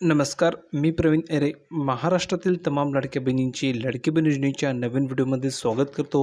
नमस्कार मी प्रवीण एरे. महाराष्ट्रातील तमाम लाडक्या बहिणींची लाडकी बहीण योजनेच्या नवीन व्हिडिओमध्ये स्वागत करतो.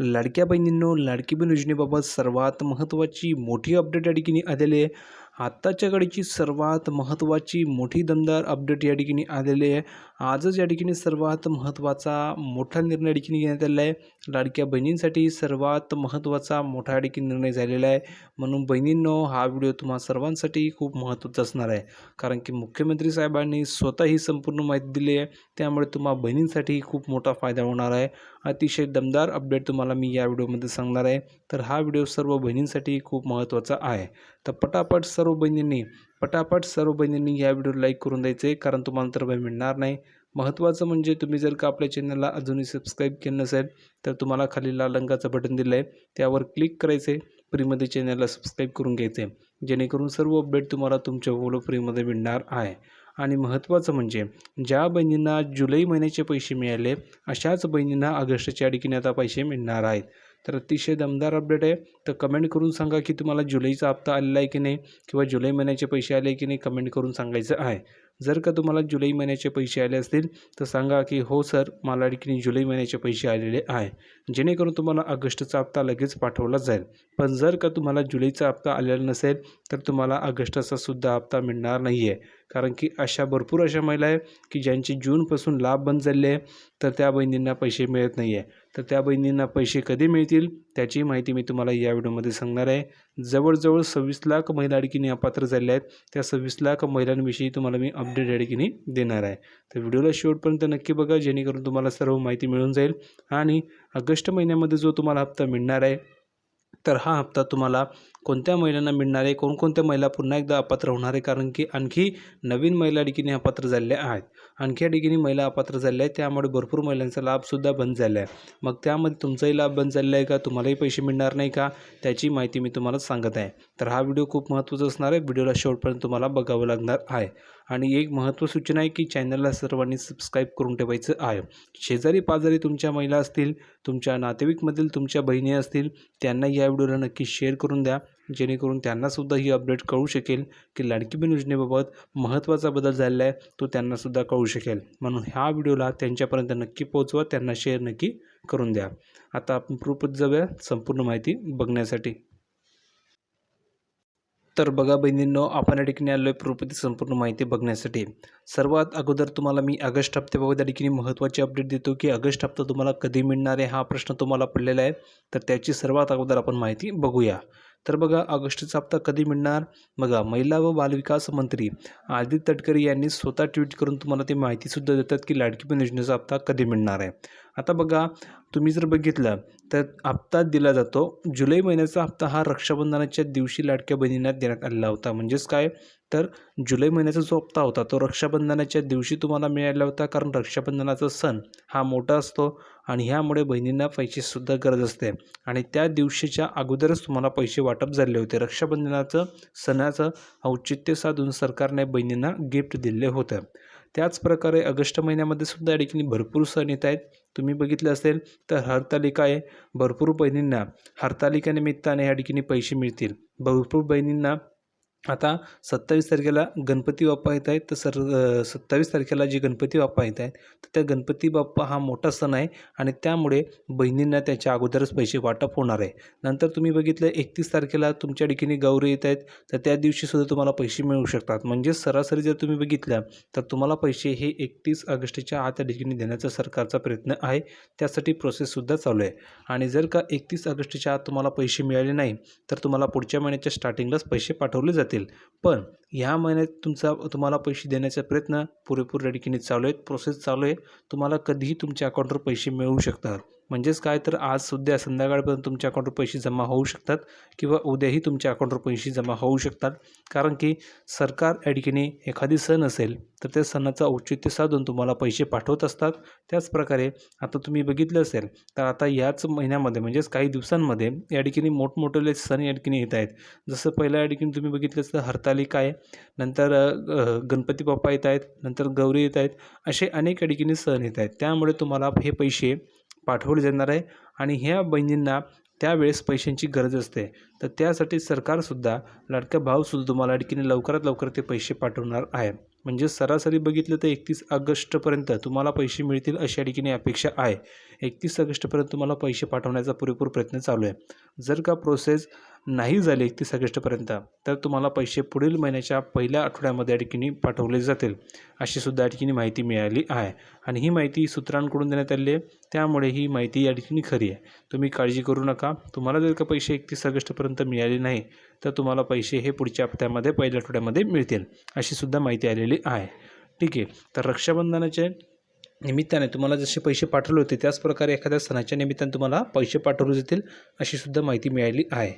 लाडक्या बहिणींनो लाडकी बहीण योजनेबाबत सर्वात महत्त्वाची मोठी अपडेट या ठिकाणी आलेली आहे. आत्ताच्या घडीची सर्वात महत्त्वाची मोठी दमदार अपडेट या ठिकाणी आलेली आहे. आजच या ठिकाणी सर्वात महत्त्वाचा मोठा निर्णय ठिकाणी घेण्यात आलेला आहे. लाडक्या बहिणींसाठी सर्वात महत्त्वाचा मोठा ठिकाणी निर्णय झालेला आहे. म्हणून बहिणींनो हा व्हिडिओ तुम्हा सर्वांसाठी खूप महत्त्वाचा असणार आहे. कारण की मुख्यमंत्री साहेबांनी स्वतः ही संपूर्ण माहिती दिली आहे. त्यामुळे तुम्हा बहिणींसाठी खूप मोठा फायदा होणार आहे. अतिशय दमदार अपडेट तुम्हाला मी या व्हिडिओमध्ये सांगणार आहे. तर हा व्हिडिओ सर्व बहिणींसाठी खूप महत्त्वाचा आहे. तर पटापट सर्व बहिणींनी पटापट सर्व बहिणींनी या व्हिडिओ लाईक करून द्यायचे कारण तुम्हाला तर भय मिळणार नाही. महत्त्वाचं म्हणजे तुम्ही जर का आपल्या चॅनलला अजूनही सबस्क्राईब केलं नसेल तर तुम्हाला खाली लाल रंगाचं बटन दिलं आहे त्यावर क्लिक करायचे फ्रीमध्ये चॅनलला सबस्क्राईब करून घ्यायचे. जेणेकरून सर्व अपडेट तुम्हाला तुमच्या मोबाईल फ्रीमध्ये मिळणार आहे. आणि महत्त्वाचं म्हणजे ज्या बहिणींना जुलै महिन्याचे पैसे मिळाले अशाच बहिणींना ऑगस्टच्या अडकीने आता पैसे मिळणार आहेत. तर अतिशय दमदार अपडेट आहे. तर कमेंट करून सांगा की तुम्हाला जुलैचा हप्ता आलेला आहे की नाही किंवा जुलै महिन्याचे पैसे आले की नाही कमेंट करून सांगायचं आहे. जर का तुम्हाला जुलै महिन्याचे पैसे आले असतील तर सांगा की हो सर मला ठिकाणी जुलै महिन्याचे पैसे आलेले आहे. जेणेकरून तुम्हाला ऑगस्टचा हप्ता लगेच पाठवला जाईल. पण जर का तुम्हाला जुलैचा हप्ता आलेला नसेल तर तुम्हाला ऑगस्टचा सुद्धा हप्ता मिळणार नाही आहे कारण की अशा भरपूर अशा महिला आहे की ज्यांचे जूनपासून लाभ बंद झाले आहे तर त्या बहिणींना पैसे मिळत नाही आहे. तर त्या बहिणींना पैसे कधी मिळतील त्याची माहिती मी तुम्हाला या व्हिडिओमध्ये सांगणार आहे. जवळजवळ सव्वीस लाख महिला अडकीने अपात्र झाल्या आहेत. त्या सव्वीस लाख महिलांविषयी तुम्हाला मी अपडेट अडकीने देणार आहे. तर व्हिडिओला शेवटपर्यंत नक्की बघा जेणेकरून तुम्हाला सर्व माहिती मिळून जाईल. आणि ऑगस्ट महिन्यामध्ये जो तुम्हाला हप्ता मिळणार आहे तर हा हप्ता तुम्हाला कोणत्या महिलांना मिळणार आहे? कोणकोणत्या महिला पुन्हा एकदा अपात्र होणार आहे? कारण की आणखी नवीन महिला डिकीने अपात्र झालेल्या आहेत. आणखी या डिकीने महिला अपात्र झालेल्या आहेत. त्यामुळे भरपूर महिलांचा लाभसुद्धा बंद झाला आहे. मग त्यामध्ये तुमचाही लाभ बंद झालेला आहे का? तुम्हालाही पैसे मिळणार नाही का? त्याची माहिती मी तुम्हाला सांगत आहे. तर हा व्हिडिओ खूप महत्त्वाचा असणार आहे. व्हिडिओला शेवटपर्यंत तुम्हाला बघावं लागणार आहे. आणि एक महत्त्व सूचना आहे की चॅनलला सर्वांनी सबस्क्राईब करून ठेवायचं आहे. शेजारी पाजारी तुमच्या महिला असतील तुमच्या नातेवाईकमधील तुमच्या बहिणी असतील त्यांना या व्हिडिओला नक्की शेअर करून द्या. जेणेकरून त्यांनासुद्धा ही अपडेट कळू शकेल की लाडकी बहीण योजनेबाबत महत्त्वाचा बदल झालेला आहे तो त्यांनासुद्धा कळू शकेल. म्हणून ह्या व्हिडिओला त्यांच्यापर्यंत नक्की पोहोचवा त्यांना शेअर नक्की करून द्या. आता आपण प्रूपत जाऊया संपूर्ण माहिती बघण्यासाठी. तर बघा बहिणींनो आपण या ठिकाणी आलो आहे प्रोपती संपूर्ण माहिती बघण्यासाठी. सर्वात अगोदर तुम्हाला मी ऑगस्ट हप्त्याबाबत या ठिकाणी महत्त्वाची अपडेट देतो की ऑगस्ट हप्ता तुम्हाला कधी मिळणार आहे हा प्रश्न तुम्हाला पडलेला आहे. तर त्याची सर्वात अगोदर आपण माहिती बघूया. तर बघा ऑगस्टचा हप्ता कधी मिळणार? बघा महिला व बालविकास मंत्री आदित्य तटकरे यांनी स्वतः ट्विट करून तुम्हाला ते माहितीसुद्धा देतात की लाडकी योजनेचा हप्ता कधी मिळणार आहे? आता बघा तुम्ही जर बघितलं तर हप्ता दिला जातो. जुलै महिन्याचा हप्ता हा रक्षाबंधनाच्या दिवशी लाडक्या बहिणींना देण्यात आलेला होता. म्हणजेच काय? तर जुलै महिन्याचा जो हप्ता होता तो रक्षाबंधनाच्या दिवशी तुम्हाला मिळाला होता कारण रक्षाबंधनाचा सण हा मोठा असतो आणि ह्यामुळे बहिणींना पैसेसुद्धा गरज असते. आणि त्या दिवशीच्या अगोदरच तुम्हाला पैसे वाटप झाले होते. रक्षाबंधनाचं सणाचं औचित्य साधून सरकारने बहिणींना गिफ्ट दिले होतं. त्याचप्रकारे ऑगस्ट महिन्यामध्ये सुद्धा या ठिकाणी भरपूर सण येत आहेत. तुम्ही बघितलं असेल तर हरतालिका आहे. भरपूर बहिणींना हरतालिकानिमित्ताने या ठिकाणी पैसे मिळतील. भरपूर बहिणींना आता सत्तावीस तारखेला गणपती बाप्पा येत आहेत तर सर सत्तावीस तारखेला जे गणपती बाप्पा येत आहेत तर त्या गणपती बाप्पा हा मोठा सण आहे आणि त्यामुळे बहिणींना त्याच्या अगोदरच पैसे वाटप होणार आहे. नंतर तुम्ही बघितलं एकतीस तारखेला तुमच्या ठिकाणी गौरी येत आहेत तर त्या दिवशीसुद्धा तुम्हाला पैसे मिळू शकतात. म्हणजे सरासरी जर तुम्ही बघितलं तर तुम्हाला पैसे हे एकतीस ऑगस्टच्या आत त्या ठिकाणी देण्याचा सरकारचा प्रयत्न आहे. त्यासाठी प्रोसेससुद्धा चालू आहे. आणि जर का एकतीस ऑगस्टच्या आत तुम्हाला पैसे मिळाले नाही तर तुम्हाला पुढच्या महिन्याच्या स्टार्टिंगलाच पैसे पाठवले जातील पण ह्या महिन्यात तुमचा तुम्हाला पैसे देण्याचा प्रयत्न पुरेपूर या चालू आहेत. प्रोसेस चालू आहे. तुम्हाला कधीही तुमच्या अकाउंटवर पैसे मिळू शकतात. म्हणजेच काय? तर आज सुद्धा संध्याकाळपर्यंत तुमच्या अकाउंटवर पैसे जमा होऊ शकतात किंवा उद्याही तुमच्या अकाउंटवर पैसे जमा होऊ शकतात. कारण की सरकार या ठिकाणी एखादी सण असेल तर त्या सणाचं औचित्य साधून तुम्हाला पैसे पाठवत असतात. त्याचप्रकारे आता तुम्ही बघितलं असेल तर आता याच महिन्यामध्ये म्हणजेच काही दिवसांमध्ये या ठिकाणी मोठमोठे सण या ठिकाणी येत आहेत. जसं पहिल्या या ठिकाणी तुम्ही बघितलं तर हरतालिका आहे नंतर गणपती बाप्पा येत आहेत नंतर गौरी येत आहेत असे अनेक या ठिकाणी सण येत आहेत. त्यामुळे तुम्हाला हे पैसे पाठवले जाणार आहे आणि ह्या बहिणींना त्यावेळेस पैशांची गरज असते. तर त्यासाठी सरकारसुद्धा लाडका भावसुद्धा तुम्हाला अडकीने लवकरात लवकर ते पैसे पाठवणार आहे. म्हणजे सरासरी बघितलं तर एकतीस ऑगस्टपर्यंत तुम्हाला पैसे मिळतील अशा ठिकाणी अपेक्षा आहे. एकतीस ऑगस्टपर्यंत तुम्हाला पैसे पाठवण्याचा पुरेपूर प्रयत्न चालू आहे. जर का प्रोसेस नाही झाले एकतीस ऑगस्टपर्यंत तर तुम्हाला पैसे पुढील महिन्याच्या पहिल्या आठवड्यामध्ये या ठिकाणी पाठवले जातील अशी सुद्धा या ठिकाणी माहिती मिळाली आहे. आणि ही माहिती सूत्रांकडून देण्यात आली आहे त्यामुळे ही माहिती या ठिकाणी खरी आहे. तुम्ही काळजी करू नका तुम्हाला जर का पैसे एकतीस ऑगस्टपर्यंत मिळाले नाही तर तुम्हाला पैसे हे पुढच्या हप्त्यामध्ये पहिल्या आठवड्यामध्ये मिळतील अशी सुद्धा माहिती आलेली आहे. ठीक आहे तर रक्षाबंधनाचे निमित्ताने तुम्हाला जसे पैसे पाठवले होते त्याचप्रकारे एखाद्या सणाच्या निमित्ताने तुम्हाला पैसे पाठवले जातील अशी सुद्धा माहिती मिळाली आहे.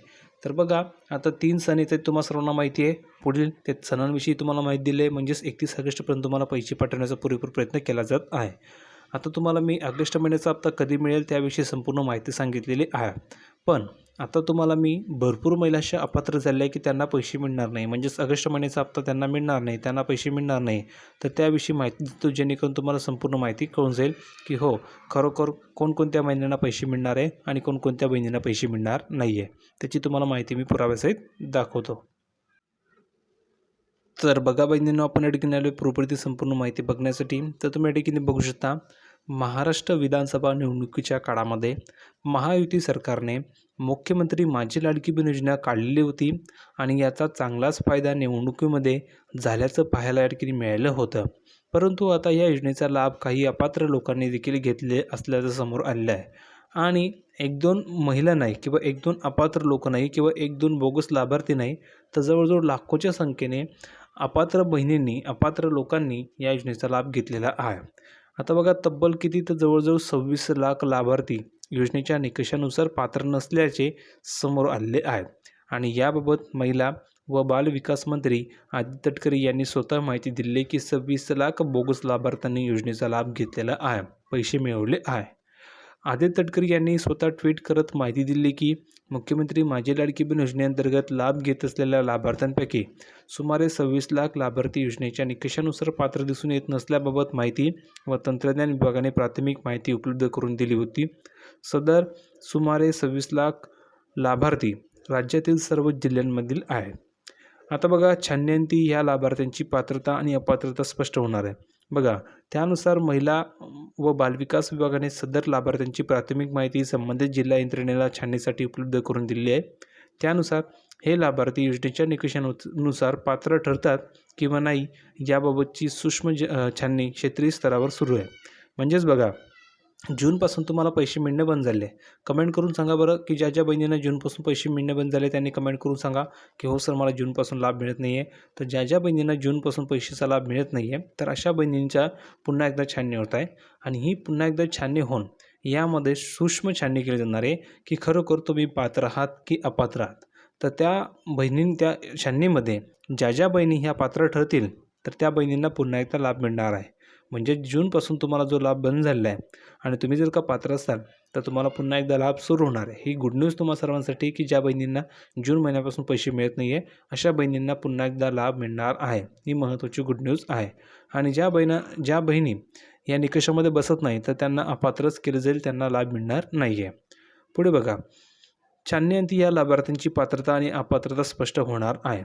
तर बघा आता तीन सण येतात तुम्हाला सर्वांना माहिती आहे. पुढील त्या सणांविषयी तुम्हाला माहिती दिली आहे म्हणजेच एकतीस ऑगस्टपर्यंत तुम्हाला पैसे पाठवण्याचा पुरेपूर प्रयत्न केला जात आहे. आता तुम्हाला मी ऑगस्ट महिन्याचा हप्ता कधी मिळेल त्याविषयी संपूर्ण माहिती सांगितलेली आहे. पण आता तुम्हाला मी भरपूर महिला अशा अपात्र झाल्या आहे की त्यांना पैसे मिळणार नाही. म्हणजेच ऑगस्ट महिन्याचा हप्ता त्यांना मिळणार नाही त्यांना पैसे मिळणार नाही. तर त्याविषयी माहिती देतो जेणेकरून तुम्हाला संपूर्ण माहिती कळून जाईल की हो खरोखर कोणकोणत्या महिन्यांना पैसे मिळणार आहे आणि कोणकोणत्या महिन्यांना पैसे मिळणार नाही आहे त्याची तुम्हाला माहिती मी पुराव्यासहित दाखवतो. तर बघा बहिणींनो आपण या ठिकाणी आलो प्रॉपर्टी संपूर्ण माहिती बघण्यासाठी. तर तुम्ही या ठिकाणी बघू शकता महाराष्ट्र विधानसभा निवडणुकीच्या काळामध्ये महायुती सरकारने मुख्यमंत्री माझी लाडकी बहीण योजना काढलेली होती आणि याचा चांगलाच फायदा निवडणुकीमध्ये झाल्याचं पाहायला या ठिकाणी मिळालं होतं. परंतु आता या योजनेचा लाभ काही अपात्र लोकांनी देखील घेतले असल्याचं समोर आलेलं आहे. आणि एक दोन महिला नाही किंवा एक दोन अपात्र लोक नाही किंवा एक दोन बोगस लाभार्थी नाही तर जवळजवळ लाखोच्या संख्येने अपात्र बहिणींनी अपात्र लोकांनी या योजनेचा लाभ घेतलेला आहे. आता बघा तब्बल किती तर जवळजवळ सव्वीस लाख लाभार्थी योजनेच्या निकषानुसार पात्र नसल्याचे समोर आलेले आहेत. आणि याबाबत महिला व बालविकास मंत्री आदित्य तटकरे यांनी स्वतः माहिती दिली की सव्वीस लाख बोगस लाभार्थ्यांनी योजनेचा लाभ घेतलेला आहे. पैसे मिळवले आहे. आदित्य तटकरे यांनी स्वतः ट्विट करत माहिती दिली की मुख्यमंत्री माझी लाडकी बहीण योजनेअंतर्गत लाभ घेत असलेल्या लाभार्थ्यांपैकी सुमारे सव्वीस लाख लाभार्थी योजनेच्या निकषानुसार पात्र दिसून येत नसल्याबाबत माहिती व तंत्रज्ञान विभागाने प्राथमिक माहिती उपलब्ध करून दिली होती. सदर सुमारे सव्वीस लाख लाभार्थी राज्यातील सर्व जिल्ह्यांमधील आहे आता बघा छाननीअंती ह्या लाभार्थ्यांची पात्रता आणि अपात्रता स्पष्ट होणार आहे. बघा त्यानुसार महिला व बालविकास विभागाने सदर लाभार्थ्यांची प्राथमिक माहिती संबंधित जिल्हा यंत्रणेला छाननीसाठी उपलब्ध करून दिली आहे. त्यानुसार हे लाभार्थी योजनेच्या निकषानुसार पात्र ठरतात किंवा नाही याबाबतची सूक्ष्म ज छाननी क्षेत्रीय स्तरावर सुरू आहे. म्हणजेच बघा जूनपासून तुम्हाला पैसे मिळणे बंद झाले कमेंट करून सांगा बरं की ज्या ज्या बहिणींना जूनपासून पैसे मिळणे बंद झाले त्यांनी कमेंट करून सांगा की हो सर मला जूनपासून लाभ मिळत नाही आहे. तर ज्या ज्या बहिणींना जूनपासून पैशाचा लाभ मिळत नाही आहे तर अशा बहिणींच्या पुन्हा एकदा छाननी होत आहे. आणि ही पुन्हा एकदा छाननी होऊन यामध्ये सूक्ष्म छाननी केली जाणार आहे की खरोखर तुम्ही पात्र आहात की अपात्र आहात. तर त्या बहिणीं त्या छाननीमध्ये ज्या ज्या बहिणी ह्या पात्र ठरतील तर त्या बहिणींना पुन्हा एकदा लाभ मिळणार आहे. म्हणजे जूनपासून तुम्हाला जो लाभ बंद झालेला आहे आणि तुम्ही जर का पात्र असाल तर तुम्हाला पुन्हा एकदा लाभ सुरू होणार आहे. ही गुड न्यूज तुम्हाला सर्वांसाठी की ज्या बहिणींना जून महिन्यापासून पैसे मिळत नाही आहे अशा बहिणींना पुन्हा एकदा लाभ मिळणार आहे. ही महत्त्वाची गुड न्यूज आहे. आणि ज्या बहिणा ज्या बहिणी या निकषामध्ये बसत नाही तर त्यांना अपात्रच केलं जाईल त्यांना लाभ मिळणार नाही आहे पुढे बघा. छाननीअंती या लाभार्थ्यांची पात्रता आणि अपात्रता स्पष्ट होणार आहे.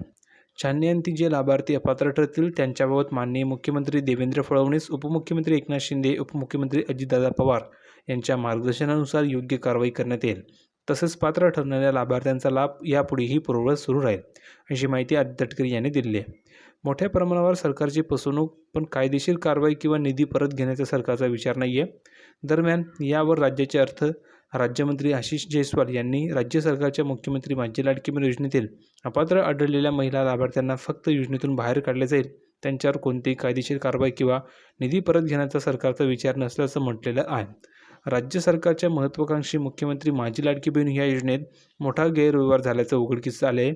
छाननीअंती जे लाभार्थी अपात्र ठरतील त्यांच्याबाबत माननीय मुख्यमंत्री देवेंद्र फडणवीस उपमुख्यमंत्री एकनाथ शिंदे उपमुख्यमंत्री अजितदादा पवार यांच्या मार्गदर्शनानुसार योग्य कारवाई करण्यात येईल. तसंच पात्र ठरणाऱ्या लाभार्थ्यांचा लाभ यापुढेही पूर्ववत सुरू राहील अशी माहिती आदित्य तटकरे यांनी दिली आहे. मोठ्या प्रमाणावर सरकारची फसवणूक पण कायदेशीर कारवाई किंवा निधी परत घेण्याचा सरकारचा विचार नाही आहे दरम्यान यावर राज्याचे अर्थ राज्यमंत्री आशिष जयस्वाल यांनी राज्य सरकारच्या मुख्यमंत्री माझी लाडकी योजनेतील अपात्र आढळलेल्या महिला लाभार्थ्यांना फक्त योजनेतून बाहेर काढले जाईल त्यांच्यावर कोणतीही कायदेशीर कारवाई किंवा निधी परत घेण्याचा सरकारचा विचार नसल्याचं म्हटलेलं आहे. राज्य सरकारच्या महत्त्वाकांक्षी मुख्यमंत्री माझी लाडकी बहीण या योजनेत मोठा गैरव्यवहार झाल्याचं उघडकीस आले आहे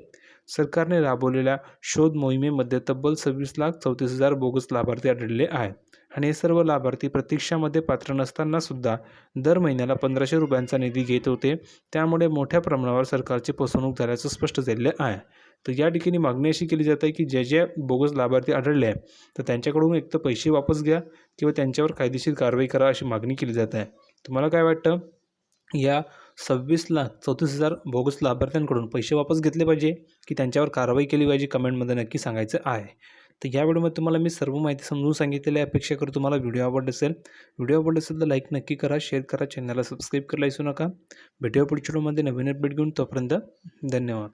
सरकारने राबवलेल्या शोध मोहिमेमध्ये तब्बल सव्वीस लाख चौतीस हजार बोगस लाभार्थी आढळले आहेत. आणि हे सर्व लाभार्थी प्रतीक्षामध्ये पात्र नसतानासुद्धा दर महिन्याला पंधराशे रुपयांचा निधी घेत होते. त्यामुळे मोठ्या प्रमाणावर सरकारची फसवणूक झाल्याचं स्पष्ट झालेलं आहे. तर या ठिकाणी मागणी अशी केली जात आहे की जे जे बोगस लाभार्थी आढळले आहे तर त्यांच्याकडून एक तर पैसे वापस घ्या किंवा त्यांच्यावर कायदेशीर कारवाई करा अशी मागणी केली जात आहे. तुम्हाला काय वाटतं? या सव्वीस लाख चौतीस हजार बोगस लाभार्थ्यांकडून पैसे वापस घेतले पाहिजे की त्यांच्यावर कारवाई केली पाहिजे? कमेंटमध्ये नक्की सांगायचं आहे. तर या व्हिडिओमध्ये तुम्हाला मी सर्व माहिती समजून सांगितलेली अपेक्षा करतो तुम्हाला व्हिडिओ आवडत असेल. व्हिडिओ आवडत असेल तर लाईक नक्की करा शेअर करा चॅनलला सबस्क्राईब करायला विसरू नका. भेटूया पुढच्या व्हिडिओमध्ये. नवीन अपडेट घेऊन तोपर्यंत धन्यवाद.